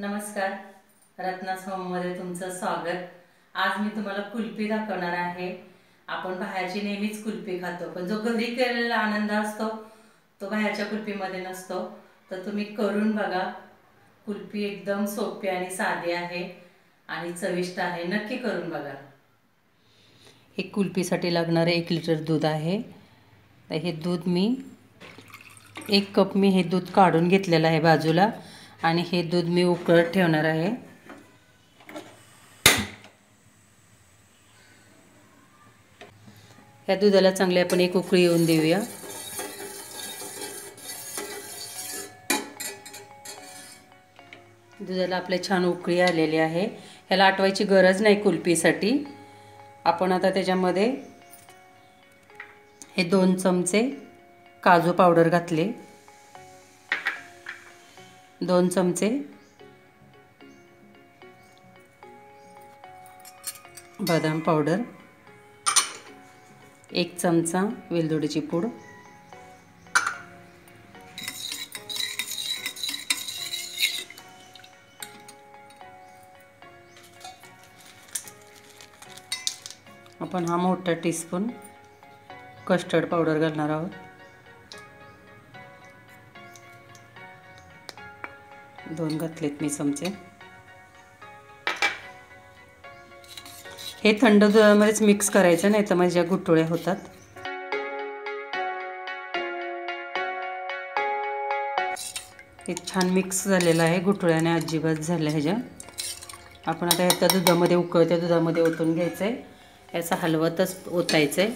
नमस्कार. रत्नास होममध्ये तुमचं स्वागत. आज मी तुम्हाला कुल्फी दाखवणार आहे. आपण बाहेरची नेहमीच कुल्फी खातो पण जो घरी केलेला आनंद असतो तो बाहेरच्या कुल्फीमध्ये नसतो. तर तुम्ही करून बघा. कुल्फी एकदम सोपी आणि साधी आहे आणि चविष्ट आहे. नक्की करून बघा. हे कुल्फीसाठी लागणारं एक लिटर दूध आहे. तर हे दूध मी एक कप मी हे दूध काढून घेतलेलं आहे बाजूला. आणि हे दूध मी उकळत ठेवणार आहे. ह्या दुधाला चांगली आपण एक उकळी येऊन देऊया. दुधाला आपल्या छान उकळी आलेली आहे. ह्याला आटवायची गरज नाही कुल्फीसाठी. आपण आता त्याच्यामध्ये हे दोन चमचे काजू पावडर घातले. दोन चमचे. बदाम पावडर. एक चमचा वेलदोडीची पूड. आपण हा मोठा टीस्पून कस्टर्ड पावडर घालणार आहोत. दोन घातलेत मी चमचे. हे थंड दुधामध्येच मिक्स करायचं नाही तर माझ्या गुटोळ्या होतात. हे छान मिक्स झालेलं आहे गुटोळ्याने अजिबात झाल्या ह्याच्या. आपण आता ह्याच्या दुधामध्ये उकळत्या दुधामध्ये ओतून घ्यायचं आहे याचा हलवतच ओतायचं आहे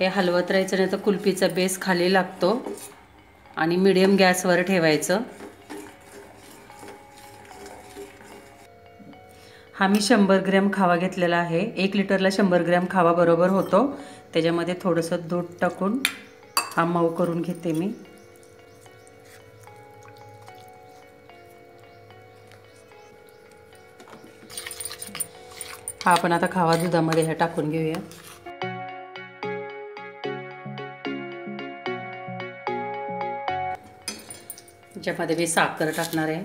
हे हलवत राहायचं नाही तर कुल्फीचा बेस खाली लागतो. आणि मिडियम गॅसवर ठेवायचं. हा मी शंभर ग्रॅम खावा घेतलेला आहे. एक लिटरला शंभर ग्रॅम खावा बरोबर होतो. त्याच्यामध्ये थोडंसं दूध टाकून हा मऊ करून घेते मी. हा आपण आता खावा दुधामध्ये ह्या टाकून घेऊया. ज्यामध्ये मी साखर टाकणार आहे.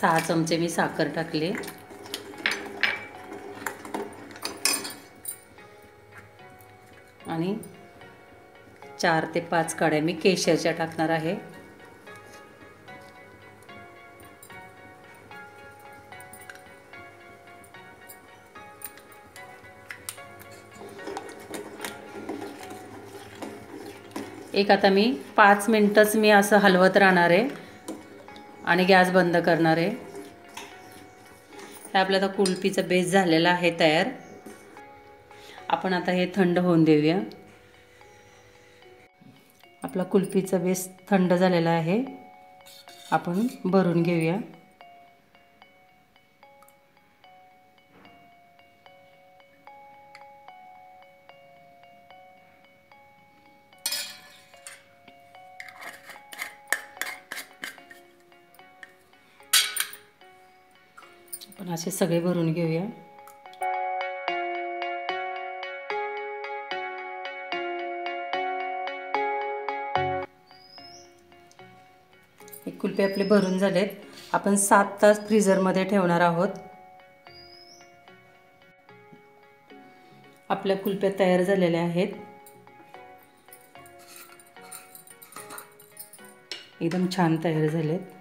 सहा चमचे मी साखर टाकले. आणि चार ते पाच काड्या मी केशरच्या टाकणार आहे. एक आता मी पाच मिनटंच मी असं हलवत राहणार आहे आणि गॅस बंद करणार आहे. हे आपलं आता कुल्फीचा बेस झालेला आहे तयार. आपण आता हे थंड होऊन देऊया. आपला कुल्फीचा बेस थंड झालेला आहे. आपण भरून घेऊया. आपण असे सगळे भरून घेऊया. एक कुल्पे आपले भरून झालेत. आपण सात तास फ्रीझरमध्ये ठेवणार आहोत. आपल्या कुल्प्या तयार झालेल्या आहेत. एकदम छान तयार झालेत.